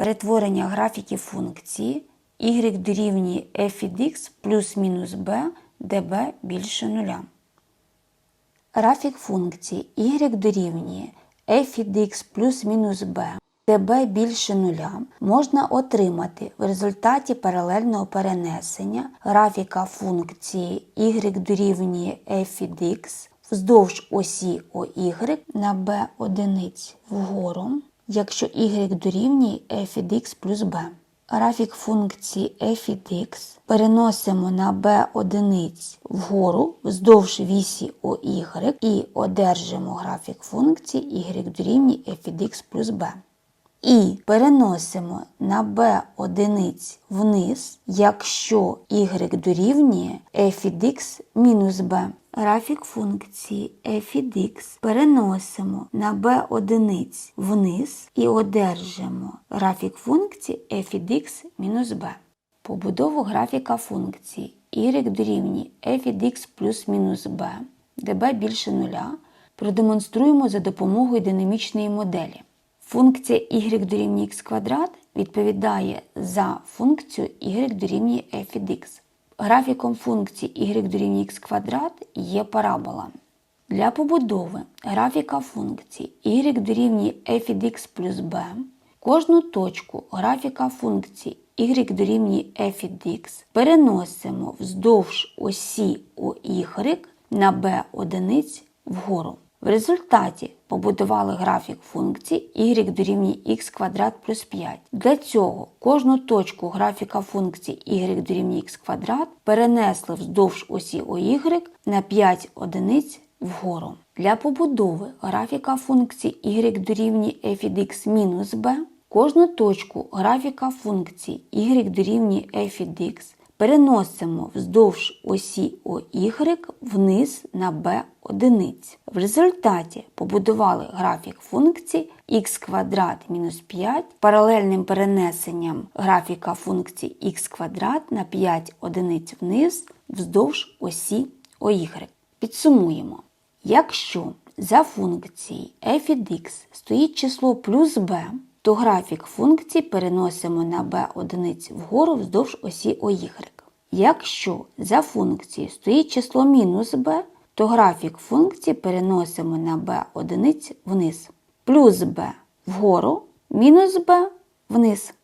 перетворення графіків функції y дорівнює f від x плюс-мінус b, де b більше нуля. Графік функції y дорівнює f від x плюс-мінус b, де b більше нуля, можна отримати в результаті паралельного перенесення графіка функції y дорівнює f від x вздовж осі OY на b одиниць вгору, якщо y дорівнює f від x плюс b. Графік функції f від x переносимо на b одиниць вгору вздовж вісі OY і одержимо графік функції y дорівнює f від x плюс b. І переносимо на b одиниць вниз, якщо y дорівнює f від x мінус b. Графік функції f від x переносимо на b одиниць вниз і одержимо графік функції f від x мінус b. Побудову графіка функції y дорівнює f від x плюс мінус b, де b більше нуля, продемонструємо за допомогою динамічної моделі. Функція y дорівнює x квадрат відповідає за функцію y дорівнює f від x. Графіком функції y дорівнює x квадрат є парабола. Для побудови графіка функції y дорівнює f від x плюс b кожну точку графіка функції y дорівнює f від x переносимо вздовж осі OY на b одиниць вгору. В результаті побудували графік функції y дорівнює x квадрат плюс 5. Для цього кожну точку графіка функції y дорівнює x квадрат перенесли вздовж осі OY на 5 одиниць вгору. Для побудови графіка функції y дорівнює f від x мінус b кожну точку графіка функції y дорівнює f від x переносимо вздовж осі OY вниз на b одиниць. В результаті побудували графік функції x квадрат мінус 5 паралельним перенесенням графіка функції x квадрат на 5 одиниць вниз вздовж осі OY. Підсумуємо. Якщо за функцією f від x стоїть число плюс b, то графік функції переносимо на b одиниць вгору вздовж осі OY. Якщо за функцією стоїть число мінус b, то графік функції переносимо на b одиниць вниз. Плюс b вгору, мінус b вниз.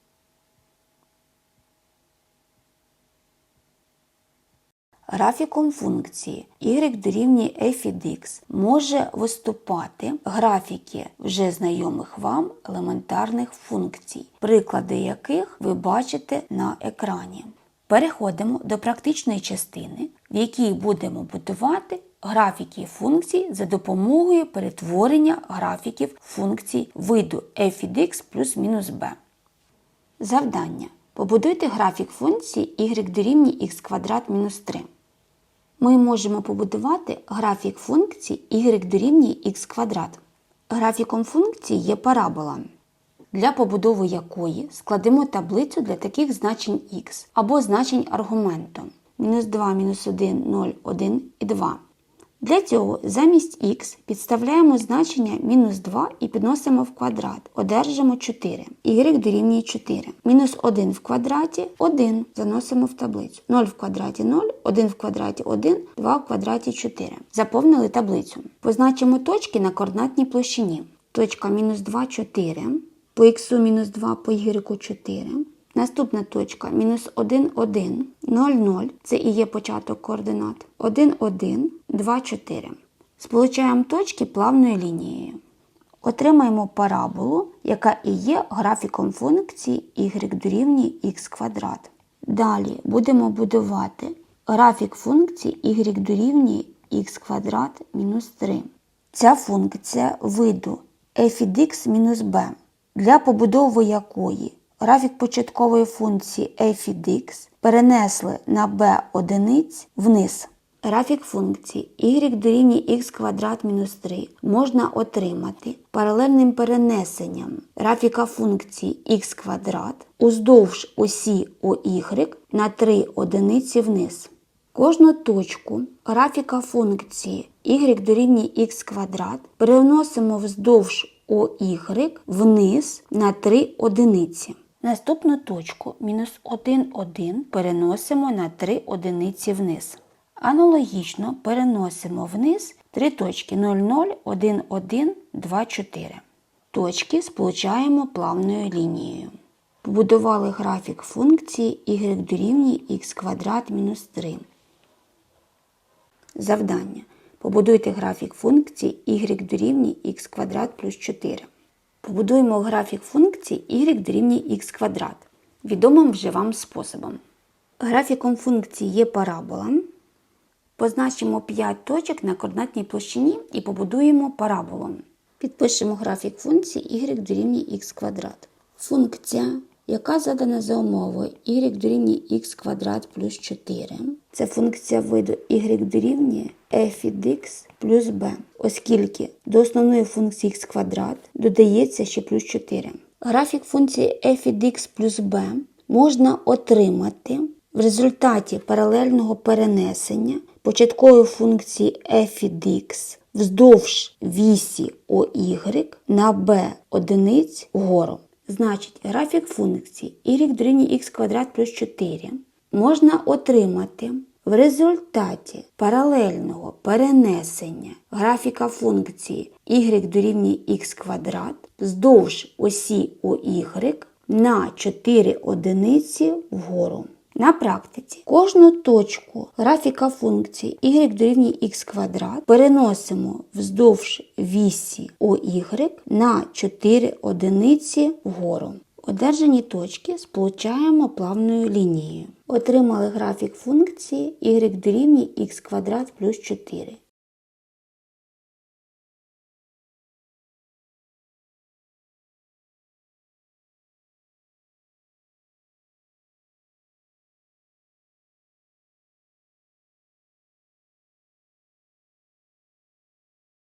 Графіком функції y дорівнює f від x може виступати графіки вже знайомих вам елементарних функцій, приклади яких ви бачите на екрані. Переходимо до практичної частини, в якій будемо будувати графіки функцій за допомогою перетворення графіків функцій виду f від x плюс мінус b. Завдання. Побудуйте графік функції y дорівнює x квадрат мінус 3. Ми можемо побудувати графік функції y дорівнює x квадрат. Графіком функції є парабола, для побудови якої складемо таблицю для таких значень x або значень аргументу мінус 2, мінус 1, 0, 1 і 2. Для цього замість х підставляємо значення мінус 2 і підносимо в квадрат. Одержимо 4. y дорівнює 4. Мінус 1 в квадраті 1. Заносимо в таблицю. 0 в квадраті 0, 1 в квадраті 1, 2 в квадраті 4. Заповнили таблицю. Позначимо точки на координатній площині. Точка мінус 2, 4. По х мінус 2, по y 4. Наступна точка мінус 1, 1, 0, 0. Це і є початок координат. 1, 1, 2, 4. Сполучаємо точки плавною лінією. Отримаємо параболу, яка і є графіком функції y дорівнює х квадрат. Далі будемо будувати графік функції y дорівнює х квадрат мінус 3. Ця функція виду f від x мінус b, для побудови якої графік початкової функції f від x перенесли на b одиниць вниз. Графік функції y дорівнює x квадрат мінус 3 можна отримати паралельним перенесенням графіка функції x квадрат уздовж осі OY на 3 одиниці вниз. Кожну точку графіка функції y дорівнює x квадрат переносимо вздовж OY вниз на 3 одиниці. Наступну точку мінус 1, 1 переносимо на 3 одиниці вниз. Аналогічно переносимо вниз 3 точки 0, 0, 1, 1, 2, 4. Точки сполучаємо плавною лінією. Побудували графік функції y дорівнює х квадрат мінус 3. Завдання. Побудуйте графік функції y дорівнює х квадрат плюс 4. Побудуємо графік функції y дорівнює х квадрат відомим вже вам способом. Графіком функції є парабола. Позначимо 5 точок на координатній площині і побудуємо параболу. Підпишемо графік функції y дорівнює х квадрат. Функція, яка задана за умовою y дорівнює х квадрат плюс 4. Це функція виду y дорівнює f від x плюс b, оскільки до основної функції х квадрат додається ще плюс 4. Графік функції f від x плюс b можна отримати в результаті паралельного перенесення початкової функції f від x вздовж вісі OY на b одиниць вгору. Значить, графік функції y дорівнює х квадрат плюс 4 можна отримати в результаті паралельного перенесення графіка функції y дорівнює х квадрат вздовж осі OY на 4 одиниці вгору. На практиці кожну точку графіка функції y дорівнює х квадрат переносимо вздовж вісі OY на 4 одиниці вгору. Одержані точки сполучаємо плавною лінією. Отримали графік функції y дорівнює х квадрат плюс 4.